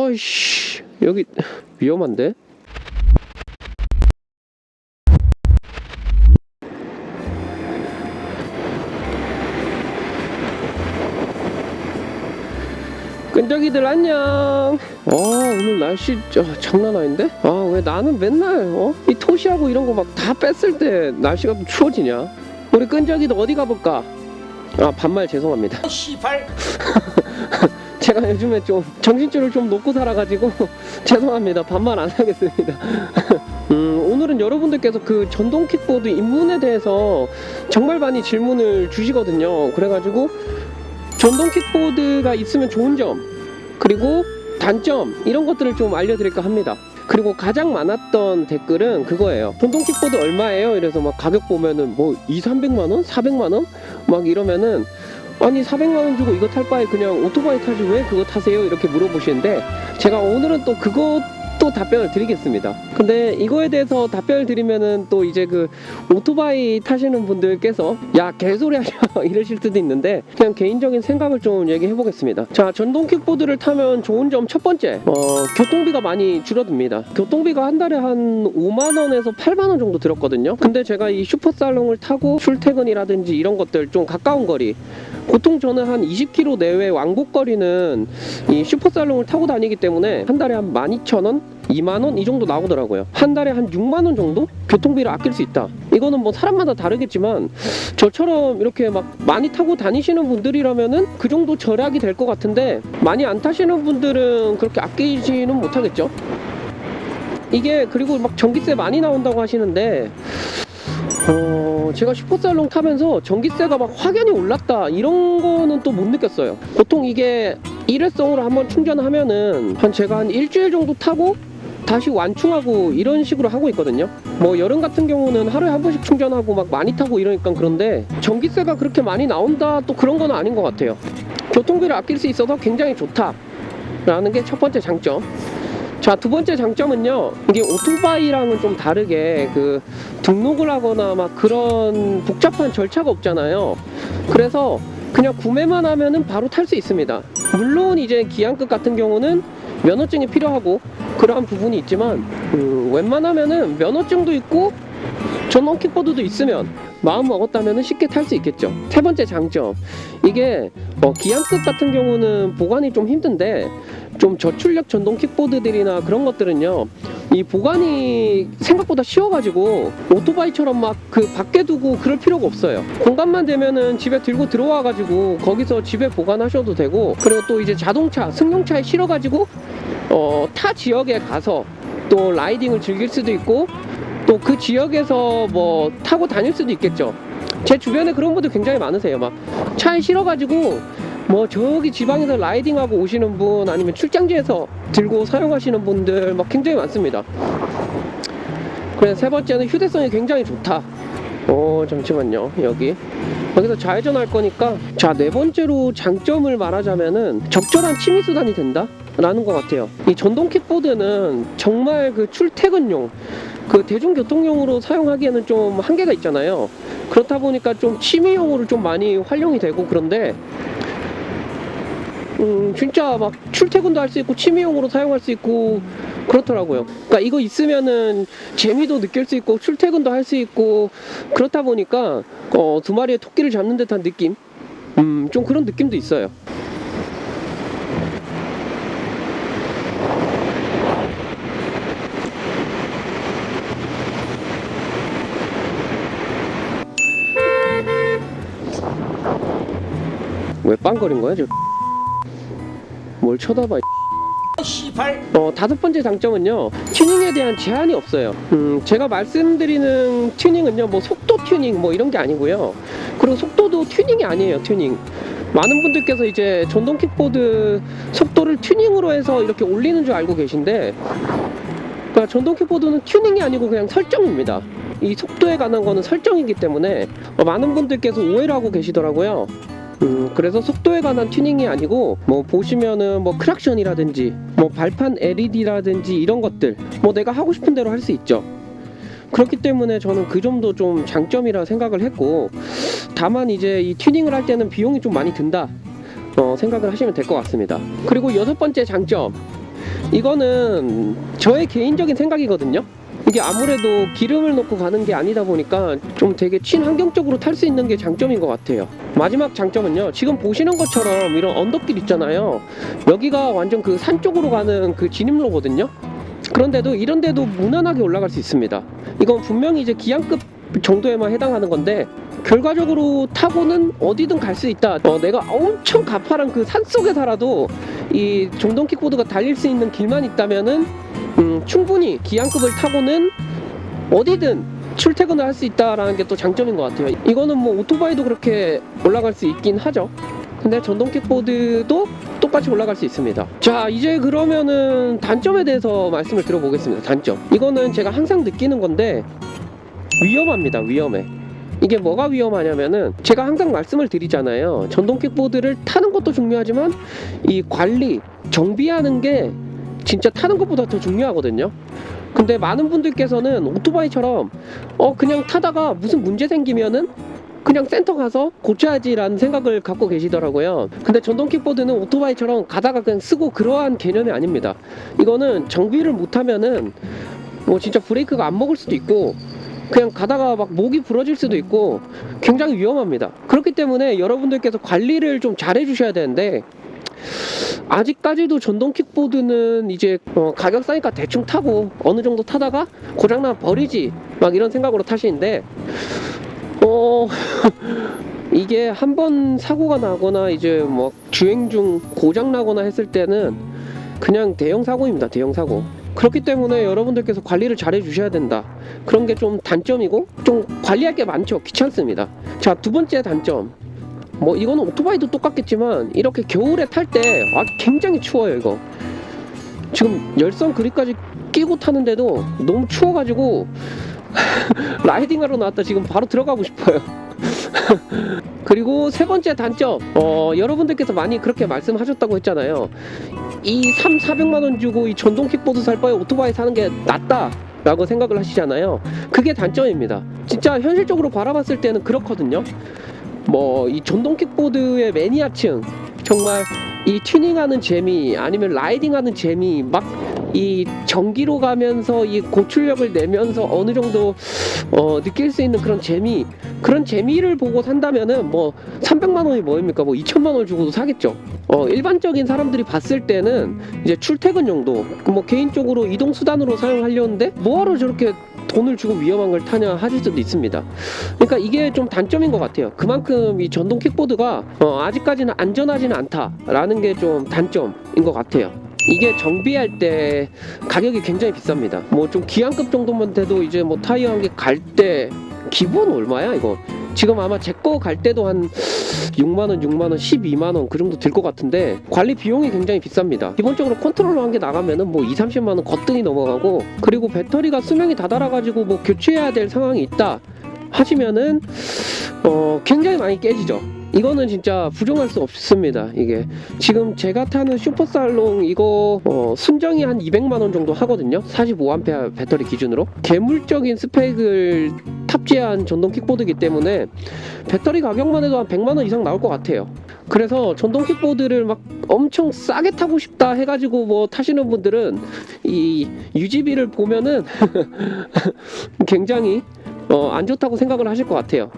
어이씨 여기 위험한데? 끈적이들 안녕. 어 오늘 날씨 저, 장난 아닌데? 아 왜 나는 맨날 어? 이 토시하고 이런 거 막 다 뺐을 때 날씨가 또 추워지냐? 우리 끈적이들 어디 가볼까? 아 반말 죄송합니다. 시발 제가 요즘에 좀 정신줄을 좀 놓고 살아가지고 죄송합니다. 반말 안 하겠습니다. 음, 오늘은 여러분들께서 그 전동 킥보드 입문에 대해서 정말 많이 질문을 주시거든요. 그래가지고 전동 킥보드가 있으면 좋은 점 그리고 단점 이런 것들을 좀 알려드릴까 합니다. 그리고 가장 많았던 댓글은 그거예요. 전동 킥보드 얼마예요? 이래서 막 가격 보면은 뭐 2, 300만 원, 400만 원? 막 이러면은 아니 400만 원 주고 이거 탈 바에 그냥 오토바이 타지 왜 그거 타세요? 이렇게 물어보시는데 제가 오늘은 또 그것도 답변을 드리겠습니다. 근데 이거에 대해서 답변을 드리면은 또 이제 그 오토바이 타시는 분들께서 야 개소리 하냐 이러실 수도 있는데 그냥 개인적인 생각을 좀 얘기해 보겠습니다. 자 전동 킥보드를 타면 좋은 점 첫 번째 어, 교통비가 많이 줄어듭니다. 교통비가 한 달에 한 5만 원에서 8만 원 정도 들었거든요. 근데 제가 이 슈퍼살롱을 타고 출퇴근이라든지 이런 것들 좀 가까운 거리 보통 저는 한 20km 내외 왕복거리는 이 슈퍼살롱을 타고 다니기 때문에 한 달에 한 12,000원? 2만원? 이 정도 나오더라고요. 한 달에 한 6만원 정도? 교통비를 아낄 수 있다. 이거는 뭐 사람마다 다르겠지만 저처럼 이렇게 막 많이 타고 다니시는 분들이라면은 그 정도 절약이 될 것 같은데 많이 안 타시는 분들은 그렇게 아끼지는 못하겠죠. 이게 그리고 막 전기세 많이 나온다고 하시는데 어, 제가 슈퍼살롱 타면서 전기세가 막 확연히 올랐다 이런 거는 또 못 느꼈어요. 보통 이게 일회성으로 한번 충전하면은 한 제가 한 일주일 정도 타고 다시 완충하고 이런 식으로 하고 있거든요. 뭐 여름 같은 경우는 하루에 한 번씩 충전하고 막 많이 타고 이러니까 그런데 전기세가 그렇게 많이 나온다 또 그런 건 아닌 것 같아요. 교통비를 아낄 수 있어서 굉장히 좋다라는 게 첫 번째 장점. 자, 두 번째 장점은요. 이게 오토바이랑은 좀 다르게 그 등록을 하거나 막 그런 복잡한 절차가 없잖아요. 그래서 그냥 구매만 하면은 바로 탈 수 있습니다. 물론 이제 기한급 같은 경우는 면허증이 필요하고 그러한 부분이 있지만 음, 웬만하면은 면허증도 있고 전원 킥보드도 있으면 마음 먹었다면 쉽게 탈 수 있겠죠. 세 번째 장점 이게 어, 기한급 같은 경우는 보관이 좀 힘든데 좀 저출력 전동 킥보드들이나 그런 것들은요 이 보관이 생각보다 쉬워가지고 오토바이처럼 막 그 밖에 두고 그럴 필요가 없어요 공간만 되면은 집에 들고 들어와가지고 거기서 집에 보관하셔도 되고 그리고 또 이제 자동차 승용차에 실어가지고 어, 타 지역에 가서 또 라이딩을 즐길 수도 있고 또 그 지역에서 뭐 타고 다닐 수도 있겠죠 제 주변에 그런 분들 굉장히 많으세요 막 차에 실어가지고 뭐 저기 지방에서 라이딩하고 오시는 분 아니면 출장지에서 들고 사용하시는 분들 막 굉장히 많습니다. 그래서 세 번째는 휴대성이 굉장히 좋다. 어 잠시만요 여기 여기서 좌회전할 거니까 자 네 번째로 장점을 말하자면은 적절한 취미 수단이 된다. 라는 것 같아요. 이 전동 킥보드는 정말 그 출퇴근용, 그 대중교통용으로 사용하기에는 좀 한계가 있잖아요. 그렇다 보니까 좀 취미용으로 좀 많이 활용이 되고 그런데 음, 진짜 막 출퇴근도 할 수 있고 취미용으로 사용할 수 있고 그렇더라고요. 그러니까 이거 있으면은 재미도 느낄 수 있고 출퇴근도 할 수 있고 그렇다 보니까 어, 두 마리의 토끼를 잡는 듯한 느낌? 음, 좀 그런 느낌도 있어요. 왜 빵거린 거야, 저? 뭘 쳐다봐? 어, 다섯 번째 장점은요, 튜닝에 대한 제한이 없어요. 음, 제가 말씀드리는 튜닝은요, 뭐 속도 튜닝 뭐 이런 게 아니고요. 그리고 속도도 튜닝이 아니에요, 튜닝. 많은 분들께서 이제 전동 킥보드 속도를 튜닝으로 해서 이렇게 올리는 줄 알고 계신데, 그러니까 전동 킥보드는 튜닝이 아니고 그냥 설정입니다. 이 속도에 관한 거는 설정이기 때문에 어, 많은 분들께서 오해를 하고 계시더라고요. 음, 그래서 속도에 관한 튜닝이 아니고 뭐 보시면은 뭐 크락션이라든지 뭐 발판 LED라든지 이런 것들 뭐 내가 하고 싶은 대로 할 수 있죠. 그렇기 때문에 저는 그 점도 좀 장점이라 생각을 했고 다만 이제 이 튜닝을 할 때는 비용이 좀 많이 든다 어, 생각을 하시면 될 것 같습니다. 그리고 여섯 번째 장점 이거는 저의 개인적인 생각이거든요. 이게 아무래도 기름을 넣고 가는 게 아니다 보니까 좀 되게 친환경적으로 탈 수 있는 게 장점인 것 같아요. 마지막 장점은요. 지금 보시는 것처럼 이런 언덕길 있잖아요. 여기가 완전 그 산 쪽으로 가는 그 진입로거든요. 그런데도 이런데도 무난하게 올라갈 수 있습니다. 이건 분명히 이제 기양급 정도에만 해당하는 건데 결과적으로 타고는 어디든 갈 수 있다. 어, 내가 엄청 가파른 그 산 속에 살아도 이 정동 킥보드가 달릴 수 있는 길만 있다면은 음, 충분히 기양급을 타고는 어디든 출퇴근을 할 수 있다라는 게 또 장점인 것 같아요. 이거는 뭐 오토바이도 그렇게 올라갈 수 있긴 하죠. 근데 전동 킥보드도 똑같이 올라갈 수 있습니다. 자, 이제 그러면은 단점에 대해서 말씀을 들어보겠습니다. 단점. 이거는 제가 항상 느끼는 건데 위험합니다. 위험해. 이게 뭐가 위험하냐면은 제가 항상 말씀을 드리잖아요. 전동 킥보드를 타는 것도 중요하지만 이 관리, 정비하는 게 진짜 타는 것보다 더 중요하거든요. 근데 많은 분들께서는 오토바이처럼 어 그냥 타다가 무슨 문제 생기면은 그냥 센터 가서 고쳐야지라는 생각을 갖고 계시더라고요. 근데 전동 킥보드는 오토바이처럼 가다가 그냥 쓰고 그러한 개념이 아닙니다. 이거는 정비를 못하면은 뭐 진짜 브레이크가 안 먹을 수도 있고 그냥 가다가 막 목이 부러질 수도 있고 굉장히 위험합니다. 그렇기 때문에 여러분들께서 관리를 좀 잘 해 주셔야 되는데 아직까지도 전동 킥보드는 이제 어, 가격 싸니까 대충 타고 어느 정도 타다가 고장나 버리지 막 이런 생각으로 타시는데 어 이게 한 번 사고가 나거나 이제 뭐 주행 중 고장 나거나 했을 때는 그냥 대형 사고입니다 대형 사고. 그렇기 때문에 여러분들께서 관리를 잘 해주셔야 된다. 그런 게 좀 단점이고 좀 관리할 게 많죠 귀찮습니다. 자 두 번째 단점 뭐 이거는 오토바이도 똑같겠지만 이렇게 겨울에 탈 때 아, 굉장히 추워요 이거. 지금 열선 그립까지 끼고 타는데도 너무 추워가지고 라이딩하러 나왔다. 지금 바로 들어가고 싶어요. 그리고 세 번째 단점. 어, 여러분들께서 많이 그렇게 말씀하셨다고 했잖아요. 이 3, 400만 원 주고 이 전동 킥보드 살 바에 오토바이 사는 게 낫다 라고 생각을 하시잖아요. 그게 단점입니다. 진짜 현실적으로 바라봤을 때는 그렇거든요 뭐 이 전동 킥보드의 매니아층. 정말 이 튜닝하는 재미 아니면 라이딩하는 재미 막 이 전기로 가면서 이 고출력을 내면서 어느 정도 어, 느낄 수 있는 그런 재미 그런 재미를 보고 산다면은 뭐 300만 원이 뭐입니까 뭐 2천만 원 주고도 사겠죠 어, 일반적인 사람들이 봤을 때는 이제 출퇴근 용도 뭐 개인적으로 이동 수단으로 사용하려는데 뭐하러 저렇게 돈을 주고 위험한 걸 타냐 하실 수도 있습니다. 그러니까 이게 좀 단점인 것 같아요. 그만큼 이 전동 킥보드가 어, 아직까지는 안전하지는 않다라는 게 좀 단점인 것 같아요. 이게 정비할 때 가격이 굉장히 비쌉니다. 뭐 좀 기한급 정도만 돼도 이제 뭐 타이어 한 개 갈 때 기본 얼마야 이거? 지금 아마 제 거 갈 때도 한 6만원, 6만원, 12만원 그 정도 들 것 같은데 관리 비용이 굉장히 비쌉니다. 기본적으로 컨트롤러 한 개 나가면은 뭐 2, 30만원 거뜬히 넘어가고 그리고 배터리가 수명이 다 달아가지고 뭐 교체해야 될 상황이 있다 하시면은 어 굉장히 많이 깨지죠. 이거는 진짜 부정할 수 없습니다. 이게 지금 제가 타는 슈퍼살롱 이거 어, 순정이 한 200만 원 정도 하거든요. 45A 배터리 기준으로 개물적인 스펙을 탑재한 전동 킥보드이기 때문에 배터리 가격만 해도 한 100만 원 이상 나올 것 같아요. 그래서 전동 킥보드를 막 엄청 싸게 타고 싶다 해가지고 뭐 타시는 분들은 이 유지비를 보면은 굉장히 어, 안 좋다고 생각을 하실 것 같아요.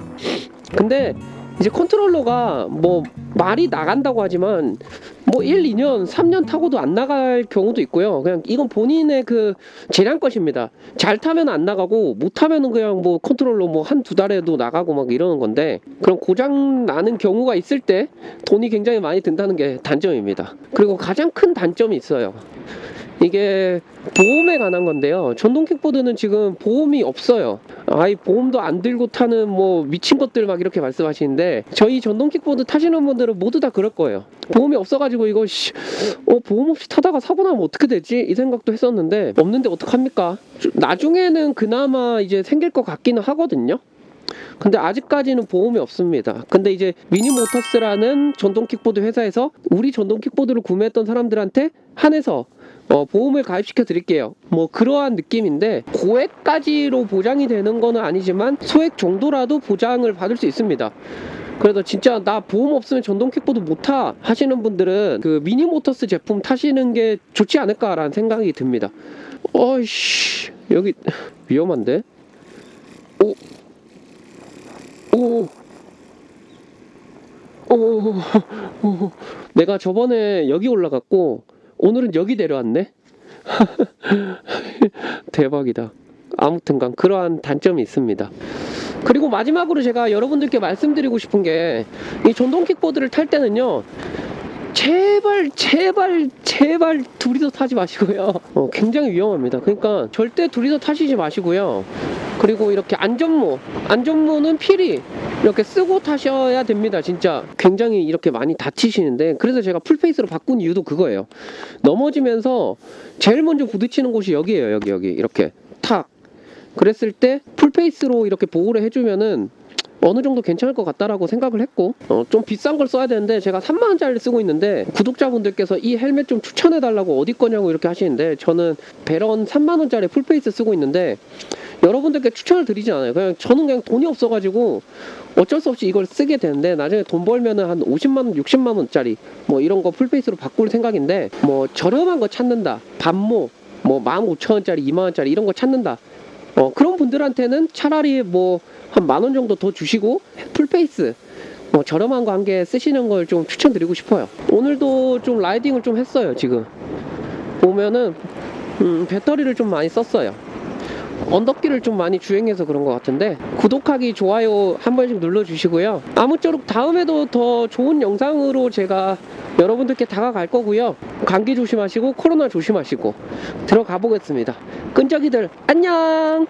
근데 이제 컨트롤러가 뭐 말이 나간다고 하지만 뭐 1, 2년, 3년 타고도 안 나갈 경우도 있고요. 그냥 이건 본인의 그 재량 것입니다. 잘 타면 안 나가고 못 타면은 그냥 뭐 컨트롤러 뭐 한 두 달에도 나가고 막 이러는 건데 그런 고장 나는 경우가 있을 때 돈이 굉장히 많이 든다는 게 단점입니다. 그리고 가장 큰 단점이 있어요. 이게 보험에 관한 건데요. 전동 킥보드는 지금 보험이 없어요. 아이 보험도 안 들고 타는 뭐 미친 것들 막 이렇게 말씀하시는데 저희 전동 킥보드 타시는 분들은 모두 다 그럴 거예요. 보험이 없어가지고 이거 씨, 어 보험 없이 타다가 사고 나면 어떻게 되지? 이 생각도 했었는데 없는데 어떡합니까? 나중에는 그나마 이제 생길 것 같기는 하거든요. 근데 아직까지는 보험이 없습니다. 근데 이제 미니모터스라는 전동 킥보드 회사에서 우리 전동 킥보드를 구매했던 사람들한테 한해서 어, 보험을 가입시켜 드릴게요. 뭐 그러한 느낌인데 고액까지로 보장이 되는 거는 아니지만 소액 정도라도 보장을 받을 수 있습니다. 그래도 진짜 나 보험 없으면 전동 킥보드 못 타 하시는 분들은 그 미니 모터스 제품 타시는 게 좋지 않을까라는 생각이 듭니다. 어이씨 여기 위험한데? 오, 오, 오, 오. 내가 저번에 여기 올라갔고 오늘은 여기 내려왔네. 대박이다. 아무튼간 그러한 단점이 있습니다. 그리고 마지막으로 제가 여러분들께 말씀드리고 싶은 게 이 전동 킥보드를 탈 때는요. 제발 제발 제발 둘이서 타지 마시고요. 어, 굉장히 위험합니다. 그러니까 절대 둘이서 타시지 마시고요. 그리고 이렇게 안전모 안전모는 필히 이렇게 쓰고 타셔야 됩니다. 진짜 굉장히 이렇게 많이 다치시는데 그래서 제가 풀페이스로 바꾼 이유도 그거예요. 넘어지면서 제일 먼저 부딪히는 곳이 여기예요. 여기 여기 이렇게 탁 그랬을 때 풀페이스로 이렇게 보호를 해주면은 어느 정도 괜찮을 것 같다라고 생각을 했고 어, 좀 비싼 걸 써야 되는데 제가 3만 원짜리를 쓰고 있는데 구독자분들께서 이 헬멧 좀 추천해 달라고 어디 거냐고 이렇게 하시는데 저는 베런 3만 원짜리 풀페이스 쓰고 있는데 여러분들께 추천을 드리진 않아요. 그냥 저는 그냥 돈이 없어가지고 어쩔 수 없이 이걸 쓰게 되는데 나중에 돈 벌면은 한 50만 원, 60만 원짜리 뭐 이런 거 풀페이스로 바꿀 생각인데 뭐 저렴한 거 찾는다, 반모 뭐 15,000원짜리, 2만 원짜리 이런 거 찾는다. 어, 그런 분들한테는 차라리 뭐 한 만 원 정도 더 주시고 풀페이스 뭐 저렴한 개 쓰시는 걸 좀 추천드리고 싶어요. 오늘도 좀 라이딩을 좀 했어요. 지금 보면은 음, 배터리를 좀 많이 썼어요. 언덕길을 좀 많이 주행해서 그런 것 같은데 구독하기 좋아요 한 번씩 눌러주시고요. 아무쪼록 다음에도 더 좋은 영상으로 제가 여러분들께 다가갈 거고요. 감기 조심하시고 코로나 조심하시고 들어가 보겠습니다. 끈적이들 안녕.